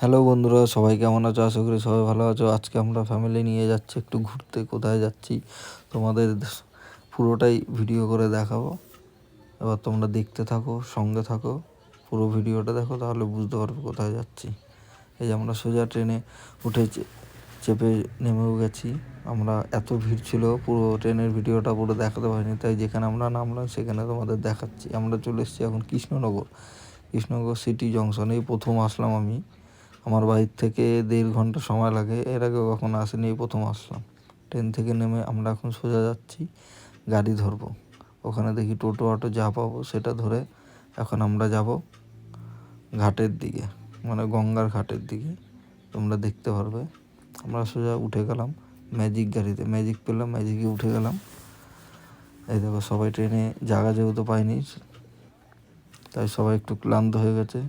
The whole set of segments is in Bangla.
হ্যালো বন্ধুরা, সবাই কেমন আছো? আশা করি সবাই ভালো আছো। আজকে আমরা ফ্যামিলি নিয়ে যাচ্ছি, একটু ঘুরতে। কোথায় যাচ্ছি? তোমাদের পুরোটাই ভিডিও করে দেখাবো। এবার তোমরা দেখতে থাকো, সঙ্গে থাকো। পুরো ভিডিওটা দেখো, তাহলে বুঝতে পারবে কোথায় যাচ্ছি। এই যে আমরা সোজা ট্রেনে উঠে চেপে নেমেও গেছি। আমরা এত ভিড় ছিল, পুরো ট্রেনের ভিডিওটা পুরো দেখাতে পারিনি। তাই যেখানে আমরা নামলাম, সেখানে তোমাদের দেখাচ্ছি। আমরা চলে এসেছি এখন কৃষ্ণনগর। কৃষ্ণনগর সিটি জংশনেই প্রথম আসলাম আমি। আমার বাড়ির থেকে দেড় ঘণ্টা সময় লাগে। এর আগে কখনো আসেনি, প্রথম আসলাম। ট্রেন থেকে নেমে আমরা এখন সোজা যাচ্ছি, গাড়ি ধরবো। ওখানে দেখি টোটো অটো যা পাবো সেটা ধরে এখন আমরা যাব ঘাটের দিকে মানে গঙ্গার ঘাটের দিকে। তোমরা দেখতে পারবে। আমরা সোজা উঠে গেলাম ম্যাজিক গাড়িতে। ম্যাজিক পেলাম, ম্যাজিকে উঠে গেলাম। এই দেখো সবাই ট্রেনে জায়গা যেহেতু পাইনি, তাই সবাই একটু ক্লান্ত হয়ে গেছে।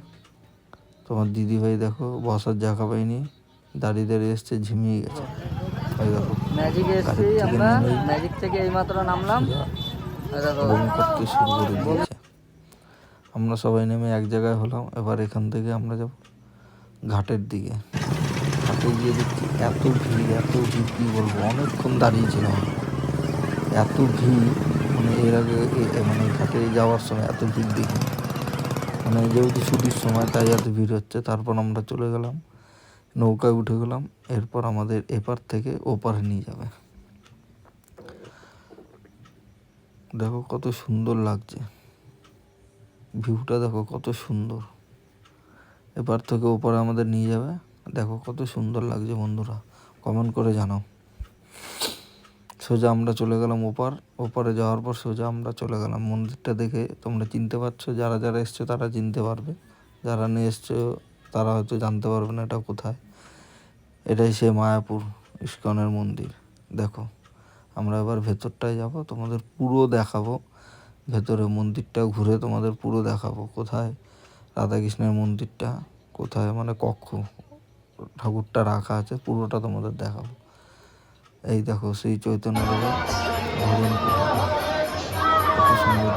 তোমার দিদি ভাই দেখো বসার জায়গা পাইনি। দাঁড়িয়ে দাঁড়িয়ে এসছে ঝিমিয়ে গেছে। ম্যাজিকে এসেছি আমরা। ম্যাজিক থেকে এইমাত্র নামলাম। এই দেখো। রং করতে শুরু করে দিয়েছে। আমরা সবাই নেমে এক জায়গায় হলাম এবার এখান থেকে আমরা যাব ঘাটের দিকে। ঘাটে গিয়ে দেখছি এত ভিড় এত ভিড় কী বলব অনেকক্ষণ দাঁড়িয়েছিলাম। এত ভিড় মানে এর আগে মানে ঘাটে যাওয়ার সময় এত ভিড় দেখি। মানে যেহেতু ছুটির সময়, তাই এত ভিড় হচ্ছে, তারপর আমরা চলে গেলাম, নৌকায় উঠে গেলাম, এরপর আমাদের এপার থেকে ওপারে নিয়ে যাবে। দেখো কত সুন্দর লাগছে। ভিউটা দেখো কত সুন্দর। এপার থেকে ওপারে আমাদের নিয়ে যাবে। দেখো কত সুন্দর লাগছে বন্ধুরা কমেন্ট করে জানাও। সোজা আমরা চলে গেলাম ওপার। ওপারে যাওয়ার পর সোজা আমরা চলে গেলাম। মন্দিরটা দেখে তোমরা চিনতে পারছ, যারা যারা এসছো তারা চিনতে পারবে। যারা নিয়ে এসছো তারা হয়তো জানতে পারবে না এটা কোথায়। এটাই সে মায়াপুর ইস্কনের মন্দির। দেখো, আমরা এবার ভেতরটায় যাব, তোমাদের পুরো দেখাবো। ভেতরে মন্দিরটা ঘুরে তোমাদের পুরো দেখাবো। কোথায় রাধাকৃষ্ণের মন্দিরটা, কোথায় মানে কক্ষ, ঠাকুরটা রাখা আছে, পুরোটা তোমাদের দেখাবো। এই দেখো সেই। কত সুন্দর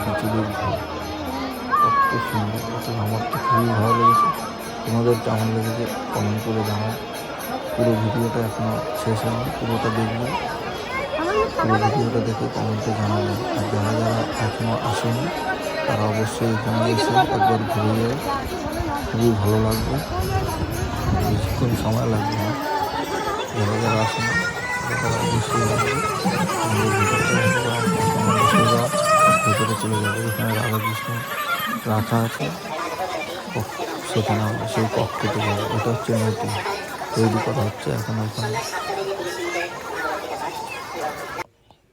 সুন্দর আমার তো খুবই ভালো লেগেছে। তোমাদের কেমন লেগেছে কমেন্ট করে জানাও। পুরো ভিডিওটা এখনও শেষ হয়নি, পুরোটা দেখবে। পুরো ভিডিওটা দেখে কমেন্টে জানাবেন আর যারা যারা এখনও আসেনি, তারা অবশ্যই এখানে এসে একবার ঘুরে যাবে খুবই ভালো লাগবে। বেশিক্ষণ সময় লাগবে না। যারা যারা আসেনি সোজা ভেতরে চলে যাবে এখানে রাধাকৃষ্ণ রাখা আছে সেখানে সেই কক্ষতে যাব এটা হচ্ছে নতুন তৈরি করা হচ্ছে এখন ওখানে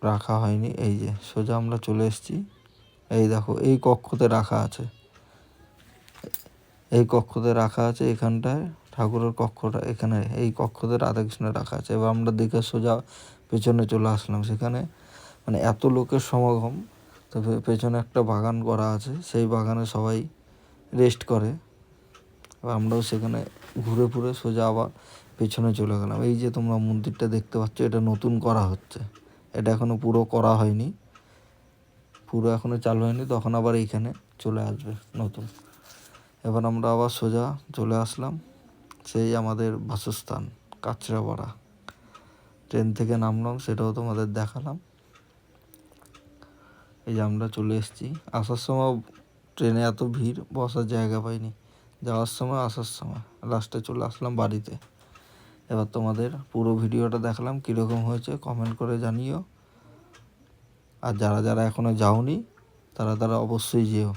রাখা হয়নি, এই যে সোজা আমরা চলে এসেছি। এই দেখো, এই কক্ষতে রাখা আছে। এই কক্ষতে রাখা আছে এখানটায়। ঠাকুরের কক্ষটা এখানে, এই কক্ষতে রাধাকৃষ্ণ রাখা আছে। এবার আমরা দেখে সোজা পেছনে চলে আসলাম। সেখানে মানে এত লোকের সমাগম তবে পেছনে একটা বাগান করা আছে। সেই বাগানে সবাই রেস্ট করে। এবার আমরাও সেখানে ঘুরে ফুরে সোজা আবার পেছনে চলে গেলাম। এই যে তোমরা মন্দিরটা দেখতে পাচ্ছ, এটা নতুন করা হচ্ছে। এটা এখনও পুরো করা হয়নি। পুরো এখনও চালু হয়নি, তখন আবার এইখানে চলে আসবে নতুন। এবার আমরা আবার সোজা চলে আসলাম। সেই আমাদের বাসস্থান, কাঁচরাপাড়া। ট্রেন থেকে নামলাম, সেটাও তোমাদের দেখালাম। এই যে আমরা চলে এসেছি। আসার সময় ট্রেনে এত ভিড়, বসার জায়গা পাইনি। যাওয়ার সময়, আসার সময়। লাস্টে চলে আসলাম বাড়িতে। এবার তোমাদের পুরো ভিডিওটা দেখালাম, কীরকম হয়েছে কমেন্ট করে জানিও। আর যারা যারা এখনও যাওনি, তারা তারা অবশ্যই যেও।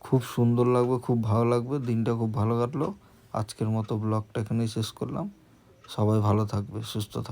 খুব সুন্দর লাগবে, খুব ভালো লাগবে, দিনটা খুব ভালো কাটলো। আজকের মতো ব্লগটা এখানেই শেষ করলাম। সবাই ভালো থাকবে সুস্থ থাকবে।